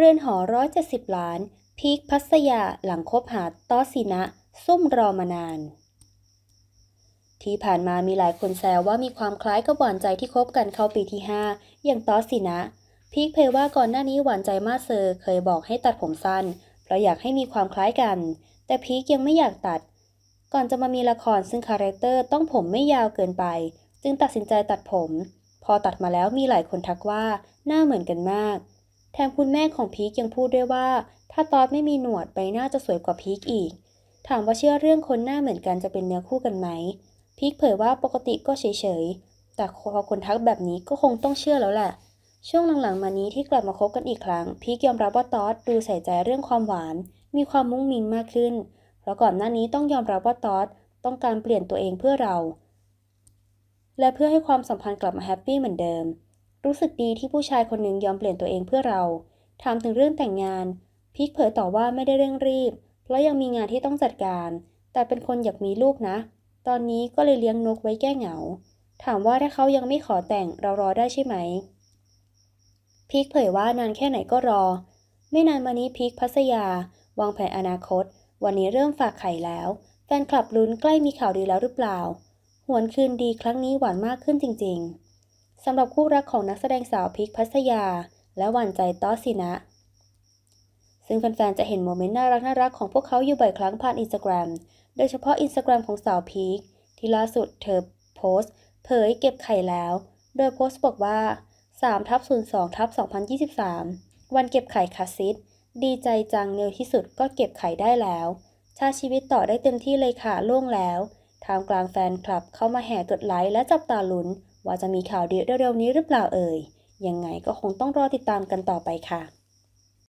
เรือนหอร้อยเจ็ดสิบล้าน พีคพัสยาหลังคบหาต้อสินะ ซุ่มรอมานาน ที่ผ่านมามีหลายคนแซวว่ามีความคล้ายกับหวานใจที่คบกันเข้าปีที่ 5 อย่างต้อสินะ พีคเผยว่าก่อนหน้านี้หวานใจมาเซอร์เคยบอกให้ตัดผมสั้น เพราะอยากให้มีความคล้ายกัน แต่พีคยังไม่อยากตัด ก่อนจะมามีละครซึ่งคาแรคเตอร์ต้องผมไม่ยาวเกินไป จึงตัดสินใจตัดผม พอตัดมาแล้วมีหลายคนทักว่าหน้าเหมือนกันมาก ถมคุณแม่ของพีคยังพูดด้วยว่า ถ้าตอดไม่มีหนวดใบหน้าจะสวยกว่าพีคอีก ถามว่าเชื่อเรื่องคนหน้าเหมือนกันจะเป็นเนื้อคู่กันไหม พีคเผยว่าปกติก็เฉยๆ แต่พอคนทักแบบนี้ก็คงต้องเชื่อแล้วแหละ ช่วงหลังๆ มานี้ที่กลับมาคบกันอีกครั้ง พีคยอมรับว่าตอดดูใส่ใจเรื่องความหวาน มีความมุ้งมิ้งมากขึ้นเพราะก่อนหน้านี้ต้องยอมรับว่าตอดต้องการเปลี่ยนตัวเองเพื่อเรา และเพื่อให้ความสัมพันธ์กลับมาแฮปปี้เหมือนเดิม รู้สึกดีที่ผู้ชายคนหนึ่งยอมเปลี่ยนตัวเองเพื่อเรา ถามถึงเรื่องแต่งงาน พีคเผยต่อว่าไม่ได้เร่งรีบ เพราะยังมีงานที่ต้องจัดการ แต่เป็นคนอยากมีลูกนะ ตอนนี้ก็เลยเลี้ยงนกไว้แก้เหงา ถามว่าถ้าเขายังไม่ขอแต่งเรารอได้ใช่ไหม พีคเผยว่านานแค่ไหนก็รอ ไม่นานมานี้พีคพัสยา วางแผนอนาคต วันนี้เริ่มฝากไข่แล้ว แฟนคลับลุ้นใกล้มีข่าวดีแล้วหรือเปล่า หวนคืนดีครั้งนี้หวานมากขึ้นจริง ๆ สำหรับคู่รักของนักแสดงสาวพีคพัสยา และหวานใจต้อสินะ ซึ่งแฟนๆจะเห็นโมเมนต์น่ารักน่ารักของพวกเขาอยู่บ่อยครั้งผ่านอินสตาแกรมโดยเฉพาะอินสตาแกรมของสาวพีคที่ล่าสุดเธอโพสต์ เผยเก็บไข่แล้ว โดยโพสต์บอกว่า3ทับ02ทับ2023 วันเก็บไข่คาซิดดีใจจังเร็วที่สุดก็เก็บไข่ได้แล้วชาชีวิตต่อได้เต็มที่เลยค่ะโล่งแล้วทามกลางแฟนคลับเข้ามาแห่กดไลค์และจับตาลุ้น ว่าจะมีข่าวดีเร็วๆนี้หรือเปล่าเอ่ยยังไงก็คงต้องรอติดตามกันต่อไปค่ะ